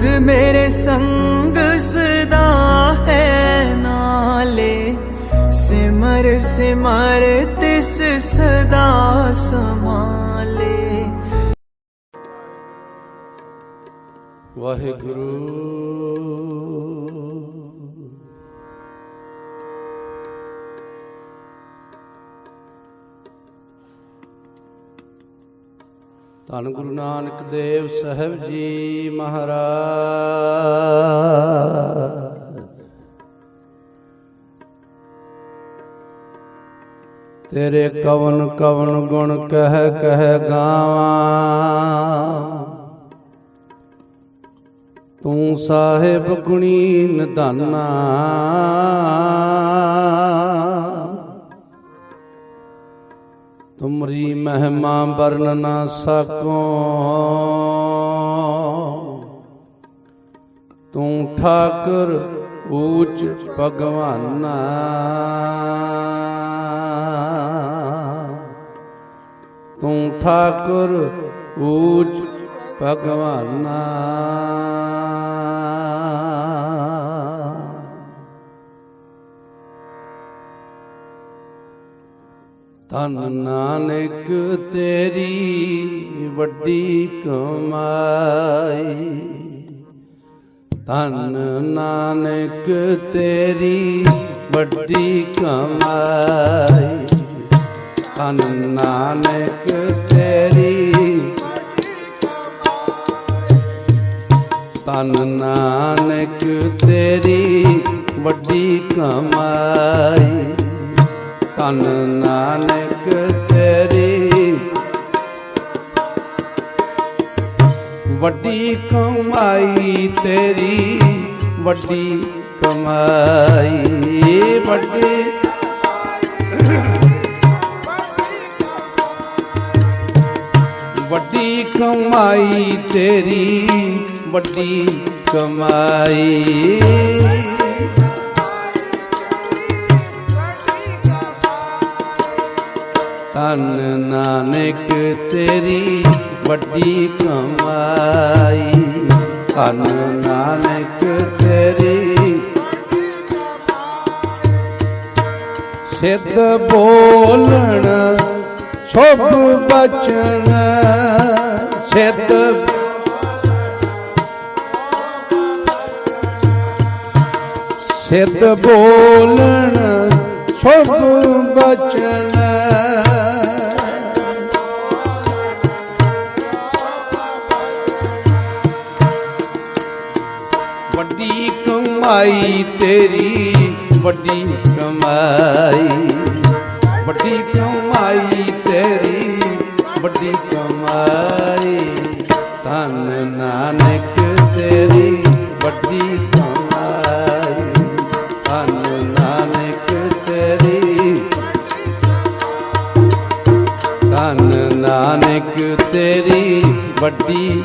ਗੁਰ ਮੇਰੇ ਸੰਗ ਸਦਾ ਹੈ ਨਾਲੇ। ਸਿਮਰ ਸਿਮਰ ਤਿਸ ਸਦਾ ਸਮਾਲੇ। ਵਾਹਿਗੁਰੂ। ਧੰਨ ਗੁਰੂ ਨਾਨਕ ਦੇਵ ਸਾਹਿਬ ਜੀ ਮਹਾਰਾਜ। ਤੇਰੇ ਕਵਨ ਕਵਨ ਗੁਣ ਕਹਿ ਕਹਿ ਗਾਵਾਂ। ਤੂੰ ਸਾਹਿਬ ਗੁਣੀ ਨਿਧਾਨਾ। ਤੁਮਰੀ ਮਹਿਮਾ ਵਰਨ ਨਾ ਸਕੋ। ਤੂੰ ਠਾਕੁਰ ਊਚ ਭਗਵਾਨਾ। ਤੂੰ ਠਾਕੁਰ ਊਚ ਭਗਵਾਨਾ। ਤਨ ਨਾਨਕ ਤੇਰੀ ਵੱਡੀ ਕਮਾਈ। ਤਨ ਨਾਨਕ ਤੇਰੀ ਵੱਡੀ ਕਮਾਈ। ਤਨ ਨਾਨਕ ਤੇਰੀ ਤਨ ਨਾਨਕ ਤੇਰੀ ਵੱਡੀ ਕਮਾਈ। ਤਨ ਨਾਨਕ ਤੇਰੀ। ਵੱਡੀ ਕਮਾਈ ਤੇਰੀ ਵੱਡੀ ਕਮਾਈ ਵੱਡੀ ਵੱਡੀ ਕਮਾਈ ਤੇਰੀ ਵੱਡੀ ਕਮਾਈ। ਤਨ ਨਾਨਕ ਤੇਰੀ ਵੱਡੀ ਕਮਾਈ। ਤਨ ਨਾਨਕ ਤੇਰੀ ਸਿੱਧ ਬੋਲਣ, ਸ਼ੁਭ ਬਚਨ। ਸਿੱਧ ਸਿੱਧ ਬੋਲਣ, ਸ਼ੁਭ ਬਚਨ। ਕਮਾਈ ਤੇਰੀ, ਵੱਡੀ ਕਮਾਈ। ਵੱਡੀ ਕਮਾਈ ਤੇਰੀ, ਵੱਡੀ ਕਮਾਈ। ਧੰਨ ਨਾਨਕ ਤੇਰੀ, ਵੱਡੀ ਕਮਾਈ। ਧੰਨ ਨਾਨਕ ਤੇਰੀ। ਧੰਨ ਨਾਨਕ ਤੇਰੀ, ਵੱਡੀ